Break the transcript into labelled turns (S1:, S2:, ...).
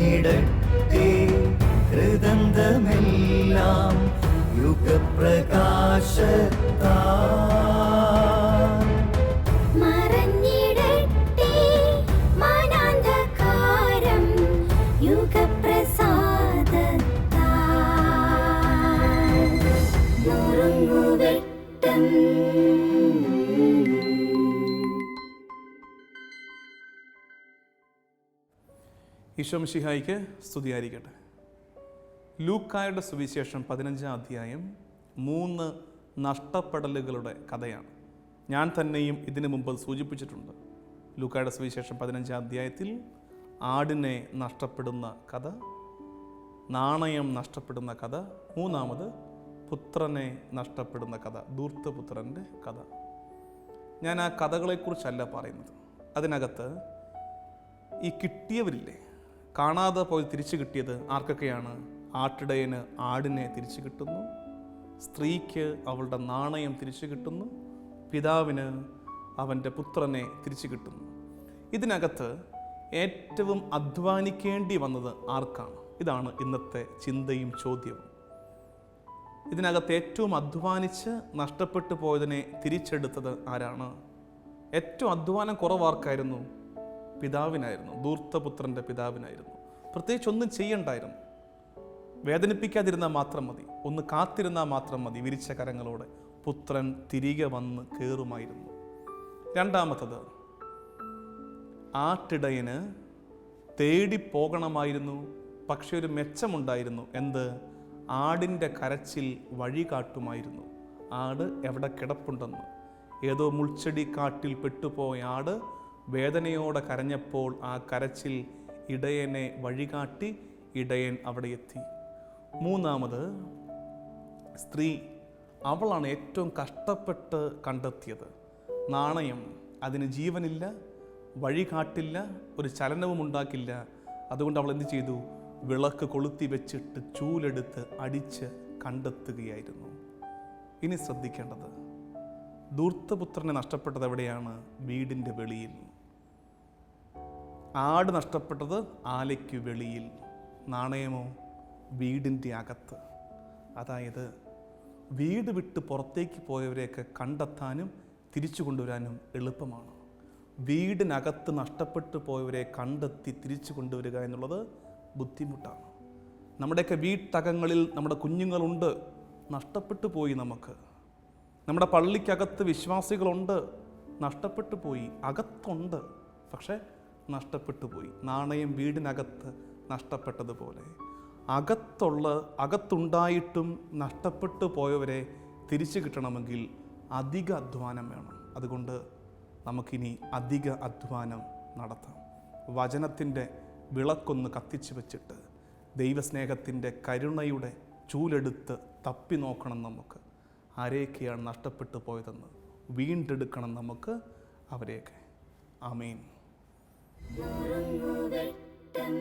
S1: ഇറങ്ങിടട്ടെ ഹൃദന്തമെല്ലാം യുഗപ്രകാശത്താ
S2: ഈശോമിഷിഹായിക്ക് സ്തുതിയായിരിക്കട്ടെ. ലൂക്കായുടെ സുവിശേഷം പതിനഞ്ചാം അധ്യായം മൂന്ന് നഷ്ടപ്പെടലുകളുടെ കഥയാണ്. ഞാൻ തന്നെയും ഇതിനു മുമ്പ് സൂചിപ്പിച്ചിട്ടുണ്ട്. ലൂക്കായുടെ സുവിശേഷം പതിനഞ്ചാം അധ്യായത്തിൽ ആടിനെ നഷ്ടപ്പെടുന്ന കഥ നാണയം നഷ്ടപ്പെടുന്ന കഥ മൂന്നാമത് പുത്രനെ നഷ്ടപ്പെടുന്ന കഥ ദൂർത്തപുത്രന്റെ കഥ. ഞാൻ ആ കഥകളെക്കുറിച്ചല്ല പറയുന്നത്. അതിനകത്ത് ഈ കിട്ടിയവരില്ലേ? കാണാതെ പോയി തിരിച്ചു കിട്ടിയത് ആർക്കൊക്കെയാണ്? ആട്ടിടയന് ആടിനെ തിരിച്ചു കിട്ടുന്നു. സ്ത്രീക്ക് അവളുടെ നാണയം തിരിച്ചു കിട്ടുന്നു. പിതാവിന് അവന്റെ പുത്രനെ തിരിച്ചു കിട്ടുന്നു. ഇതിനകത്ത് ഏറ്റവും അധ്വാനിക്കേണ്ടി വന്നത് ആർക്കാണ്? ഇതാണ് ഇന്നത്തെ ചിന്തയും ചോദ്യവും. ഇതിനകത്ത് ഏറ്റവും അധ്വാനിച്ച് നഷ്ടപ്പെട്ടു പോയതിനെ തിരിച്ചെടുത്തത് ആരാണ്? ഏറ്റവും അധ്വാനം കുറവാർക്കായിരുന്നു പിതാവിനായിരുന്നു. ധൂർത്തപുത്രന്റെ പിതാവിനായിരുന്നു. പ്രത്യേകിച്ച് ഒന്നും ചെയ്യണ്ടായിരുന്നു. വേദനിപ്പിക്കാതിരുന്നാൽ മാത്രം മതി. ഒന്ന് കാത്തിരുന്നാൽ മാത്രം മതി വിരിച്ച കരങ്ങളോടെ. പുത്രൻ തിരികെ വന്ന് കയറുമായിരുന്നു രണ്ടാമത്തത് ആട്ടിടയന് തേടി പോകണമായിരുന്നു. പക്ഷെ ഒരു മെച്ചമുണ്ടായിരുന്നു. എന്ത്? ആടിന്റെ കരച്ചിൽ വഴി കാട്ടുമായിരുന്നു. ആട് എവിടെ കിടപ്പുണ്ടെന്ന്. ഏതോ മുൾച്ചെടി കാട്ടിൽ പെട്ടുപോയ ആട് വേദനയോടെ കരഞ്ഞപ്പോൾ ആ കരച്ചിൽ ഇടയനെ വഴികാട്ടി ഇടയൻ അവിടെ എത്തി. മൂന്നാമത് സ്ത്രീ അവളാണ് ഏറ്റവും കഷ്ടപ്പെട്ട് കണ്ടെത്തിയത്. നാണയം അതിന് ജീവനില്ല വഴി കാട്ടില്ല ഒരു ചലനവും ഉണ്ടാക്കില്ല. അതുകൊണ്ട് അവൾ എന്ത് ചെയ്തു? വിളക്ക് കൊളുത്തി വെച്ചിട്ട് ചൂലെടുത്ത് അടിച്ച് കണ്ടെത്തുകയായിരുന്നു. ഇനി ശ്രദ്ധിക്കേണ്ടത് ധൂർത്തപുത്രനെ നഷ്ടപ്പെട്ടത് എവിടെയാണ്? വീടിന്റെ വെളിയിൽ. ആട് നഷ്ടപ്പെട്ടത് ആലയ്ക്ക് വെളിയിൽ നാണയമോ വീടിന്റെ അകത്ത്. അതായത് വീട് വിട്ട് പുറത്തേക്ക് പോയവരെയൊക്കെ കണ്ടെത്താനും തിരിച്ചു കൊണ്ടുവരാനും എളുപ്പമാണ്. വീടിനകത്ത് നഷ്ടപ്പെട്ടു പോയവരെ കണ്ടെത്തി തിരിച്ചു കൊണ്ടുവരിക എന്നുള്ളത് ബുദ്ധിമുട്ടാണ്. നമ്മുടെയൊക്കെ വീട്ടകങ്ങളിൽ നമ്മുടെ കുഞ്ഞുങ്ങളുണ്ട് നഷ്ടപ്പെട്ടു പോയി നമുക്ക്. നമ്മുടെ പള്ളിക്കകത്ത് വിശ്വാസികളുണ്ട് നഷ്ടപ്പെട്ടു പോയി അകത്തുണ്ട്. പക്ഷേ നഷ്ടപ്പെട്ടു പോയി നാണയം വീടിനകത്ത് നഷ്ടപ്പെട്ടതുപോലെ. അകത്തുള്ള അകത്തുണ്ടായിട്ടും നഷ്ടപ്പെട്ടു പോയവരെ തിരിച്ചു കിട്ടണമെങ്കിൽ അധിക അധ്വാനം വേണം. അതുകൊണ്ട് നമുക്കിനി അധിക അധ്വാനം നടത്താം. വചനത്തിന്റെ വിളക്കൊന്ന് കത്തിച്ചു വച്ചിട്ട് ദൈവസ്നേഹത്തിന്റെ കരുണയുടെ ചൂലെടുത്ത് തപ്പി നോക്കണം നമുക്ക്. ആരെയൊക്കെയാണ് നഷ്ടപ്പെട്ടു പോയതെന്ന് വീണ്ടെടുക്കണം നമുക്ക് അവരെയൊക്കെ. ആമീൻ.
S3: നുറുങ്ങുവെട്ടം